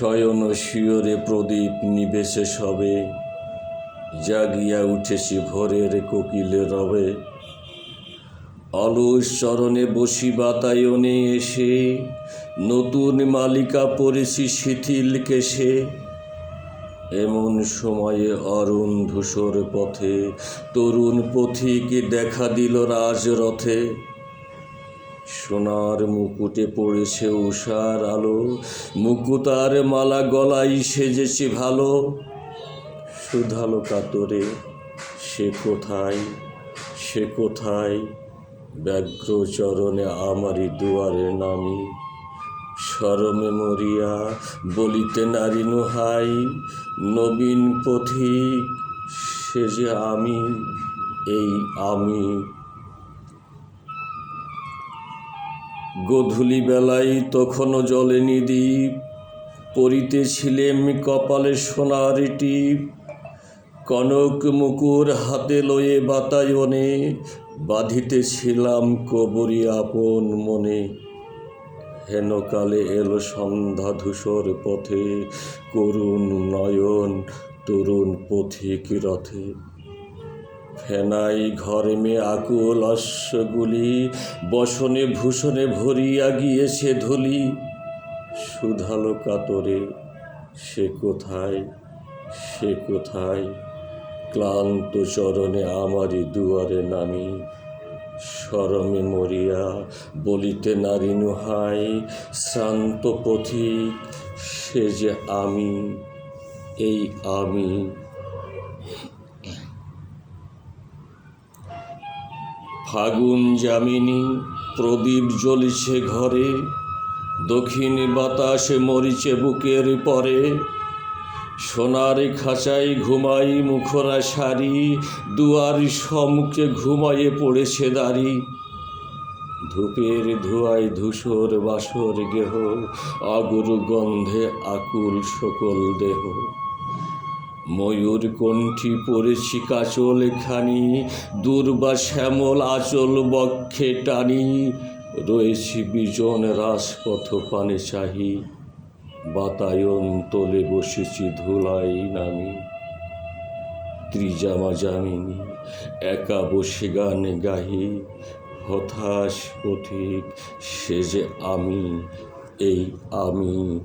শয়ন শিয়রে প্রদীপ নিবেশে সবে, জাগিয়া উঠেছি ভোরের কোকিলে রবে। অলস চরণে বসি বাতায়নে এসে, নতুন মালিকা পড়েছি শিথিল কেশে। এমন সময়ে অরুণ ধূসর পথে তরুণ পথিক দেখা দিল রাজরথে। সোনার মুকুটে পড়েছে উষার আলো, মুকুতার মালা গলায় সেজেছে ভালো। সুধালো কাতরে, সে কোথায়? সে কোথায়? ব্যগ্র চরণে আমারই দুয়ারে নামি। সরমে মরিয়া বলিতে নারী নোহাই, নবীন পথিক সে যে আমি, এই আমি গধূলি বেলায় তখনও জলেনি দ্বীপ পরিতেছিলেম কপালে সোনার টিপ। কনক মুকুর হাতে লয়ে বাতায়নে, বাঁধিতেছিলাম কবরি আপন মনে। হেনকালে এলো সন্ধ্যা ধূসর পথে, করুণ নয়ন, তরুণ পথিক রথে। ফেনাই ঘরে মে আকুল অশ্বগুলি, বসনে ভূষণে ভরিয়া গিয়েছে ধুলি। সুধালো কাতরে সে কোথায় সে কোথায়? ক্লান্ত চরণে আমারই দুয়ারে নামি, সরমে মরিয়া বলিতে নারী নুহাই শ্রান্ত পথিক সে যে আমি, এই আমি ফাগুন যামিনী, প্রদীপ জ্বলিছে ঘরে, দক্ষিণ বাতাসে মরিচে বুকের পরে। সোনার খাঁচাই ঘুমাই মুখরা সারি দুয়ার সমুখে ঘুমাইয়ে পড়েছে দাড়ি। ধূপের ধোয়ায় ধূসর বাসর গেহ অগুরু গন্ধে আকুল সকল দেহ। ময়ূর কণ্ঠী পড়েছি কাচল খানি, দুর্বা শ্যামল আচল বক্ষে টানি। রয়েছি বিজন রাজপথ পানে চাহি, বাতায়ন তোলে বসেছি ধুলাই নামি। ত্রিজামা জামিনী একা বসে গান গাহি, হতাশ পথিক, সে যে আমি, এই আমি।